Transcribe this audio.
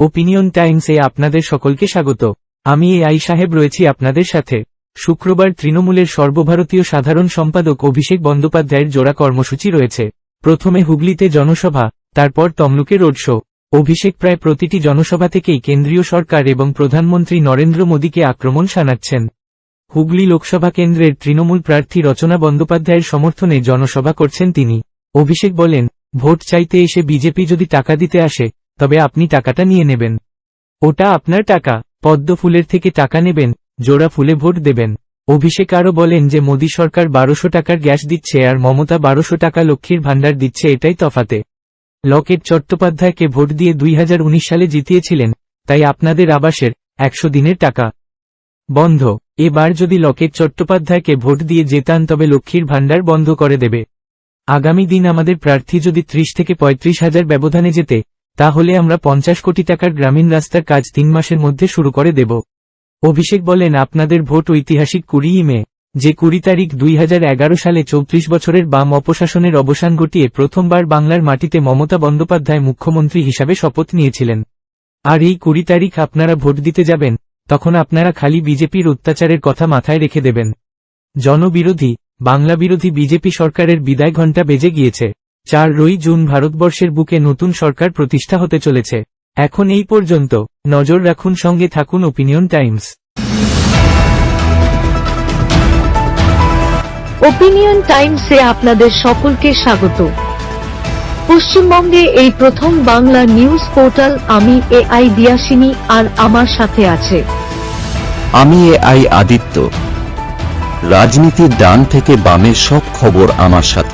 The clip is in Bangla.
ওপিনিয়ন টাইমসে আপনাদের সকলকে স্বাগত। আমি এ আই সাহেব রয়েছি আপনাদের সাথে। শুক্রবার তৃণমূলের সর্বভারতীয় সাধারণ সম্পাদক অভিষেক বন্দ্যোপাধ্যায়ের জোড়া কর্মসূচি রয়েছে। প্রথমে হুগলিতে জনসভা, তারপর তমলুকে রোড শো। অভিষেক প্রায় প্রতিটি জনসভা থেকেই কেন্দ্রীয় সরকার এবং প্রধানমন্ত্রী নরেন্দ্র মোদীকে আক্রমণ শানাচ্ছেন। হুগলি লোকসভা কেন্দ্রের তৃণমূল প্রার্থী রচনা বন্দ্যোপাধ্যায়ের সমর্থনে জনসভা করছেন তিনি। অভিষেক বলেন, ভোট চাইতে এসে বিজেপি যদি টাকা দিতে আসে তবে আপনি টাকাটা নিয়ে নেবেন। ওটা আপনার টাকা। পদ্ম ফুলের থেকে টাকা নেবেন, জোড়া ফুলে ভোট দেবেন। অভিষেক আরও বলেন যে মোদী সরকার বারোশো টাকার গ্যাস দিচ্ছে আর মমতা বারোশো টাকা লক্ষ্মীর ভাণ্ডার দিচ্ছে এটাই তফাতে। লকেট চট্টোপাধ্যায়কে ভোট দিয়ে দুই হাজার উনিশ সালে জিতিয়েছিলেন, তাই আপনাদের আবাসের একশো দিনের টাকা। বন্ধ। এবার যদি লকেট চট্টোপাধ্যায়কে ভোট দিয়ে জেতান তবে লক্ষ্মীর ভাণ্ডার বন্ধ করে দেবে। আগামী দিন আমাদের প্রার্থী যদি ত্রিশ থেকে পঁয়ত্রিশ হাজার ব্যবধানে যেতে তাহলে আমরা পঞ্চাশ কোটি টাকার গ্রামীণ রাস্তার কাজ তিন মাসের মধ্যে শুরু করে দেব। অভিষেক বলেন, আপনাদের ভোট ঐতিহাসিক কুড়িই মে, যে কুড়ি তারিখ দুই হাজার এগারো সালে চৌত্রিশ বছরের বাম অপশাসনের অবসান ঘটিয়ে প্রথমবার বাংলার মাটিতে মমতা বন্দ্যোপাধ্যায় মুখ্যমন্ত্রী হিসাবে শপথ নিয়েছিলেন। আর এই কুড়ি তারিখ আপনারা ভোট দিতে যাবেন, তখন আপনারা খালি বিজেপির অত্যাচারের কথা মাথায় রেখে দেবেন। জনবিরোধী বাংলা বিরোধী বিজেপি সরকারের বিদায় ঘণ্টা বেজে গিয়েছে। চার রই জুন ভারতবর্ষের বুকে নতুন সরকার প্রতিষ্ঠা হতে চলেছে। এখন এই পর্যন্ত নজর রাখুন সঙ্গে থাকুন ওপিনিয়ন টাইমস ওপিনিয়ন টাইমসে আপনাদের সকলকে স্বাগত। পশ্চিমবঙ্গে এই প্রথম বাংলা নিউজ পোর্টাল আমি এ আই দিয়াসিনী আর আমার সাথে আছে। আমি এ আই আদিত্য। রাজনীতির ডান থেকে বামের সব খবর আমার সাথে।